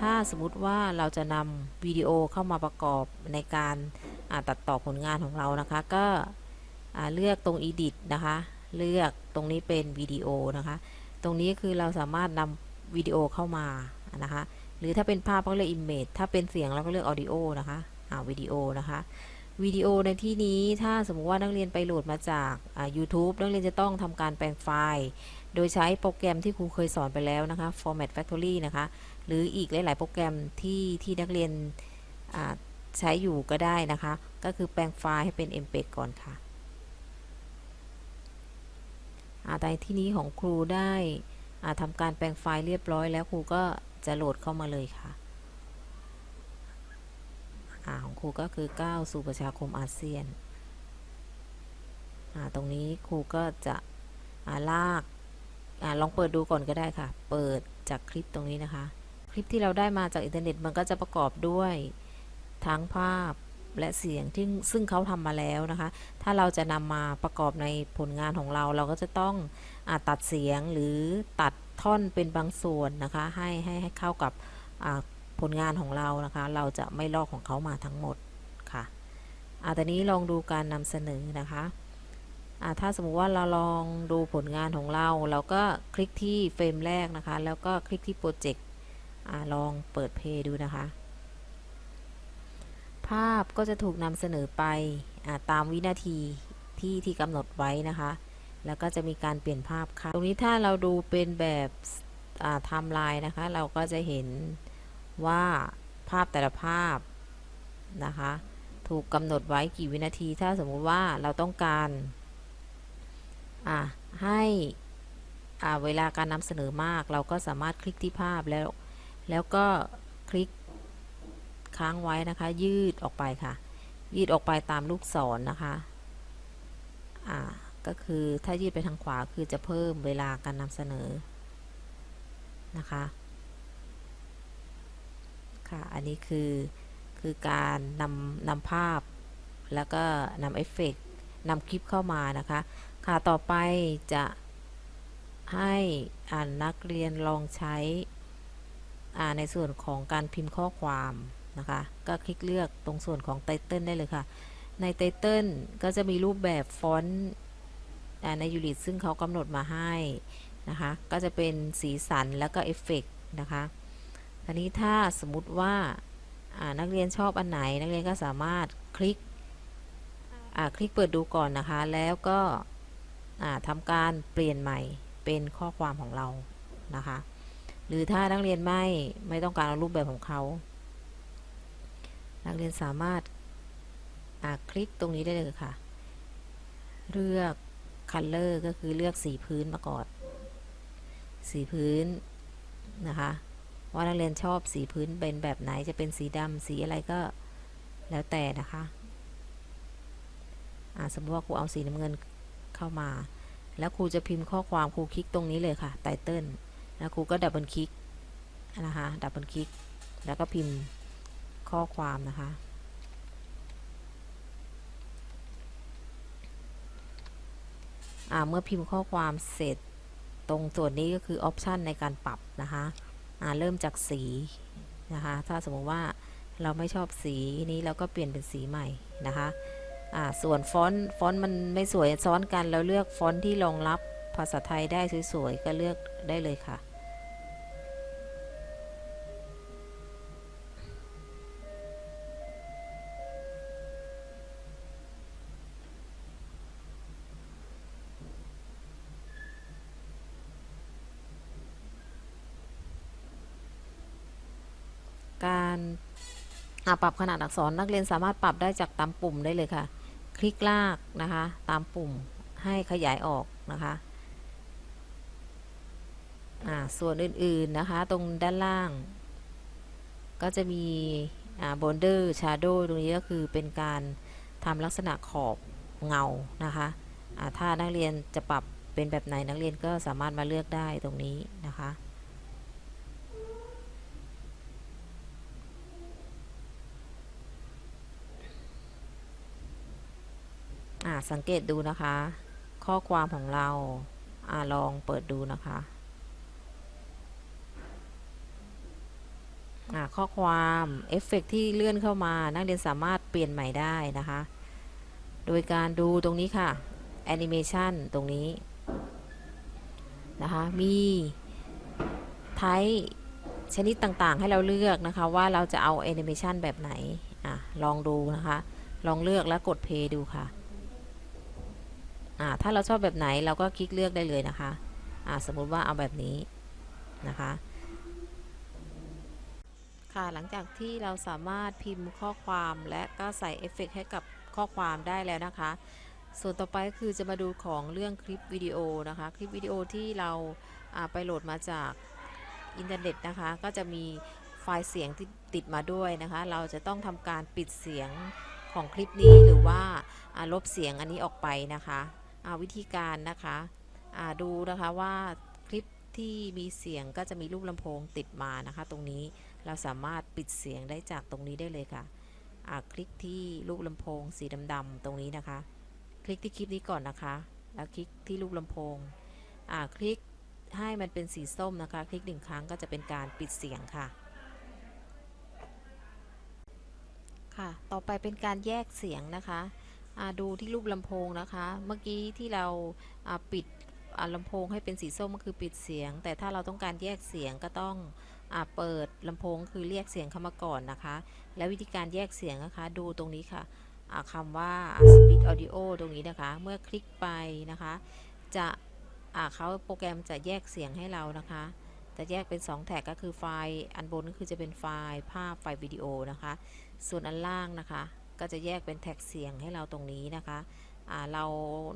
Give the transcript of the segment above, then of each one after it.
ถ้าสมมติว่าเราจะนำวิดีโอเข้ามาประกอบในการาตัดต่อผลงานของเรานะคะ ก็เลือกตรง edit นะคะ เลือกตรงนี้เป็นวิดีโอนะคะ ตรงนี้คือเราสามารถนำวิดีโอเข้ามานะคะหรือถ้าเป็นภาพก็เลือก image ถ้าเป็นเสียงเราก็เลือก audio นะคะ อ่าวิดีโอนะคะ วิดีโอในที่นี้ถ้าสมมุติว่านักเรียนไปโหลดมาจากอ่า YouTube นักเรียนจะต้องทำการแปลงไฟล์ โดยใช้โปรแกรมที่ครูเคยสอนไปแล้วนะคะ Format Factory นะคะ หรืออีกหลาย ๆ โปรแกรมที่ที่นักเรียนอ่าใช้อยู่ก็ได้นะคะ ก็คือแปลงไฟล์ให้เป็น MPEG ก่อนค่ะอ่าในที่นี้ของครูได้อาทำการแปลงไฟล์เรียบร้อยแล้วครูก็จะโหลดเข้ามาเลยค่ะ ครูก็คือก้าวสู่ประชาคมอาเซียน ตรงนี้ครูก็จะาลากอาลองเปิดดูก่อนก็ได้ค่ะ เปิดจากคลิปตรงนี้นะคะ คลิปที่เราได้มาจากอินเทอร์เน็ตมันก็จะประกอบด้วยทั้งภาพและเสียงที่ซึ่งเขาทำมาแล้วนะคะ ถ้าเราจะนำมาประกอบในผลงานของเรา เราก็จะต้องอตัดเสียงหรือตัดท่อนเป็นบางส่วนนะคะ ให้ให้ให้เข้ากับ ผลงานของเรานะคะ เราจะไม่ลอกของเขามาทั้งหมดค่ะอาตอนนี้ลองดูการนำเสนอนะคะอาถ้าสมมุติว่าเราลองดูผลงานของเรา เราก็คลิกที่เฟรมแรกนะคะ แล้วก็คลิกที่โปรเจกต์ลองเปิดเพย์ดูนะคะ ภาพก็จะถูกนำเสนอไปตามวินาทีที่ที่กำหนดไว้นะคะ แล้วก็จะมีการเปลี่ยนภาพค่ะ ตรงนี้ถ้าเราดูเป็นแบบไทม์ไลน์นะคะ เราก็จะเห็น ว่าภาพแต่ละภาพนะคะ ถูกกำหนดไว้กี่วินาที ถ้าสมมุติว่าเราต้องการให้เวลาการนำเสนอมาก เราก็สามารถคลิกที่ภาพแล้ว แล้วก็คลิกค้างไว้นะคะ ยืดออกไปค่ะ ยืดออกไปตามลูกศรนนะคะอ่าก็คือถ้ายืดไปทางขวาคือจะเพิ่มเวลาการนำเสนอนะคะ ค่ะ อันนี้คือคือการนำนำภาพ แล้วก็นำเอฟเฟกนำคลิปเข้ามานะคะ ค่ะ ต่อไปจะให้อ่านนักเรียนลองใช้ในส่วนของการพิมพ์ข้อความนะคะ ก็คลิกเลือกตรงส่วนของไตเติลได้เลยค่ะ ในไตเติลก็จะมีรูปแบบฟอนต์ในยูริตซึ่งเขากำหนดมาให้นะคะ ก็จะเป็นสีสันแล้วก็เอฟเฟกนะคะ ทีนี้ถ้าสมมติว่านักเรียนชอบอันไหน นักเรียนก็สามารถคลิกคลิกเปิดดูก่อนนะคะ แล้วก็ทำการเปลี่ยนใหม่เป็นข้อความของเรานะคะ หรือถ้านักเรียนไม่ไม่ต้องการเอารูปแบบของเขา นักเรียนสามารถคลิกตรงนี้ได้เลยค่ะ เลือก color ก็คือเลือกสีพื้นมาก่อน สีพื้นนะคะ ว่านักเรียนชอบสีพื้นเป็นแบบไหนจะเป็นสีดำสีอะไรก็แล้วแต่นะคะสมมติว่าครูเอาสีน้ำเงินเข้ามา แล้วครูจะพิมพ์ข้อความครูคลิกตรงนี้เลยค่ะไตเติลแล้วครูก็ดับเบิลคลิกนะคะดับเบิลคลิก แล้วก็พิมพ์ข้อความนะคะเมื่อพิมพ์ข้อความเสร็จตรงส่วนนี้ก็คือออปชันในการปรับนะคะ เริ่มจากสีนะคะถ้าสมมติว่าเราไม่ชอบสีนี้เราก็เปลี่ยนเป็นสีใหม่นะคะส่วนฟอนต์ฟอนต์มันไม่สวยซ้อนกันเราเลือกฟอนต์ที่รองรับภาษาไทยได้สวยๆก็เลือกได้เลยค่ะ การปรับขนาดอักษรนักเรียนสามารถปรับได้จากตามปุ่มได้เลยค่ะ คลิกลากนะคะ ตามปุ่มให้ขยายออกนะคะส่วนอื่นๆนะคะ ตรงด้านล่าง ก็จะมีอ่าบนเดอร์ชาร์โดตรงนี้ก็คือเป็นการทำลักษณะขอบเงานะคะอ่าถ้านักเรียนจะปรับเป็นแบบไหนนักเรียนก็สามารถมาเลือกได้ตรงนี้นะคะ อ่าสังเกตดูนะคะ ข้อความของเราอ่าลองเปิดดูนะคะอ่าข้อความเอฟเฟกต์ที่เลื่อนเข้ามา นักเรียนสามารถเปลี่ยนใหม่ได้นะคะ โดยการดูตรงนี้ค่ะแอนิเมชันตรงนี้นะคะ มีไทป์ชนิดต่างๆ ให้เราเลือกนะคะ ว่าเราจะเอาแอนิเมชันแบบไหนอะลองดูนะคะ ลองเลือกแล้วกดเพย์ดูค่ะ อ่าถ้าเราชอบแบบไหนเราก็คลิกเลือกได้เลยนะคะอ่าสมมุติว่าเอาแบบนี้นะคะค่ะหลังจากที่เราสามารถพิมพ์ข้อความและก็ใส่เอฟเฟกต์ให้กับข้อความได้แล้วนะคะ ส่วนต่อไปก็คือจะมาดูของเรื่องคลิปวิดีโอนะคะ คลิปวิดีโอที่เราอ่าไปโหลดมาจากอินเทอร์เน็ตนะคะ ก็จะมีไฟล์เสียงที่ติดมาด้วยนะคะ เราจะต้องทำการปิดเสียงของคลิปนี้หรือว่าลบเสียงอันนี้ออกไปนะคะ วิธีการนะคะดูนะคะว่าคลิปที่มีเสียงก็จะมีรูปลำโพงติดมานะคะ ตรงนี้เราสามารถปิดเสียงได้จากตรงนี้ได้เลยค่ะคลิกที่รูปลำโพงสีดำๆตรงนี้นะคะ คลิกที่คลิปนี้ก่อนนะคะ แล้วคลิกที่รูปลำโพงคลิกให้มันเป็นสีส้มนะคะ คลิกหนึ่งครั้งก็จะเป็นการปิดเสียงค่ะ ค่ะ ต่อไปเป็นการแยกเสียงนะคะ ดูที่รูปลำโพงนะคะ เมื่อกี้ที่เราาปิดอ่าลำโพงให้เป็นสีส้มก็คือปิดเสียง แต่ถ้าเราต้องการแยกเสียงก็ต้องอเปิดลำโพงคือเรียกเสียงเข้ามาก่อนนะคะ และวิธีการแยกเสียงนะคะ ดูตรงนี้ค่ะอ่าคำว่า speed audio ตรงนี้นะคะ เมื่อคลิกไปนะคะ จะเขาโปรแกรมจะแยกเสียงให้เรานะคะ จะแยกเป็น 2 แท็กก็คือไฟล์อันบนก็คือจะเป็นไฟล์ภาพไฟล์วิดีโอนะคะ ส่วนอันล่างนะคะ ก็จะแยกเป็นแท็กเสียงให้เราตรงนี้นะคะเรา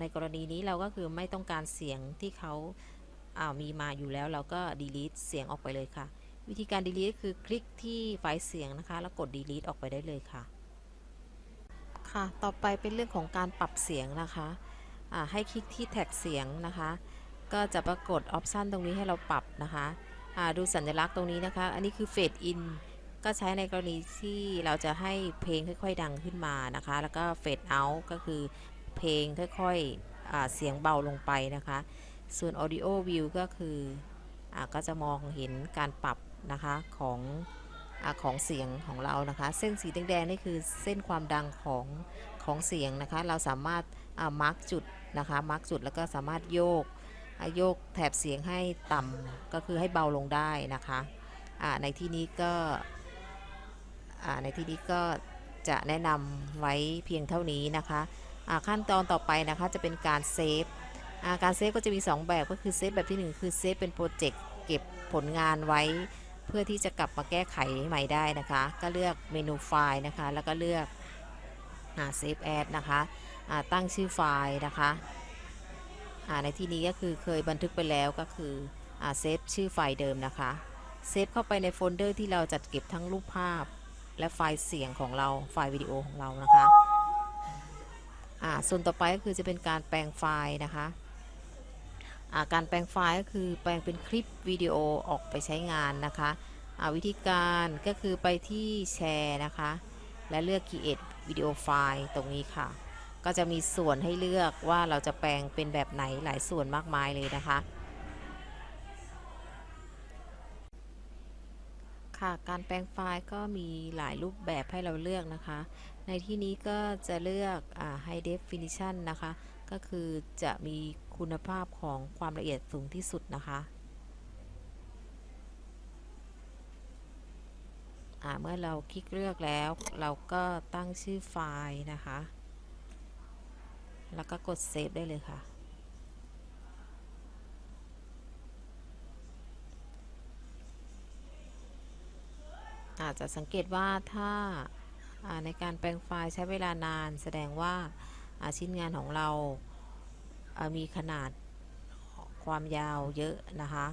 ในกรณีนี้เราก็คือไม่ต้องการเสียงที่เขาามีมาอยู่แล้วเราก็ delete เสียงออกไปเลยค่ะ วิธีการ delete คือคลิกที่ไฟล์เสียงนะคะ แล้วกด delete ออกไปได้เลยค่ะ ค่ะ ต่อไปเป็นเรื่องของการปรับเสียงนะคะให้คลิกที่แท็กเสียงนะคะ ก็จะปรากฏออปชันตรงนี้ให้เราปรับนะคะดูสัญลักษณ์ตรงนี้นะคะ อันนี้คือ fade in ก็ใช้ในกรณีที่เราจะให้เพลงค่อย ๆ ดังขึ้นมานะคะ แล้วก็ fade out ก็คือเพลงค่อยๆอ่าเสียงเบาลงไปนะคะ ส่วน audio view ก็คืออก็จะมองเห็นการปรับนะคะของอของเสียงของเรานะคะ เส้นสีแดงๆนี่คือเส้นความดังของของเสียงนะคะ เราสามารถมาร์กจุดนะคะมาร์กจุดแล้วก็สามารถโยกโยกแถบเสียงให้ต่ำก็คือให้เบาลงได้นะคะในที่นี้ก็ ในที่นี้ก็จะแนะนำไว้เพียงเท่านี้นะคะขั้นตอนต่อไปนะคะจะเป็นการเซฟการเซฟก็จะมี 2 แบบก็คือเซฟแบบที่ 1 คือเซฟเป็นโปรเจกต์เก็บผลงานไว้เพื่อที่จะกลับมาแก้ไขใหม่ได้นะคะ ก็เลือกเมนูไฟล์นะคะ แล้วก็เลือกเซฟแอดนะคะตั้งชื่อไฟล์นะคะในที่นี้ก็คือเคยบันทึกไปแล้วก็คือเซฟชื่อไฟล์เดิมนะคะเซฟเข้าไปในโฟลเดอร์ที่เราจัดเก็บทั้งรูปภาพ และไฟล์เสียงของเราไฟล์วิดีโอของเรานะคะอ่าส่วนต่อไปก็คือจะเป็นการแปลงไฟล์นะคะอ่าการแปลงไฟล์ก็คือแปลงเป็นคลิปวิดีโอออกไปใช้งานนะคะอ่าวิธีการก็คือไปที่แชร์นะคะและเลือก create วิดีโอไฟล์ตรงนี้ค่ะ ก็จะมีส่วนให้เลือกว่าเราจะแปลงเป็นแบบไหนหลายส่วนมากมายเลยนะคะ ค่ะการแปลงไฟล์ก็มีหลายรูปแบบให้เราเลือกนะคะ ในที่นี้ก็จะเลือกอ High Definition นะคะ ก็คือจะมีคุณภาพของความละเอียดสูงที่สุดนะคะเมื่อเราคลิกเลือกแล้ว เราก็ตั้งชื่อไฟล์นะคะ แล้วก็กดเซฟได้เลยค่ะ อาจจะสังเกตว่าถ้าในการแปลงไฟล์ใช้เวลานาน แสดงว่าชิ้นงานของเรามีขนาดความยาวเยอะนะคะ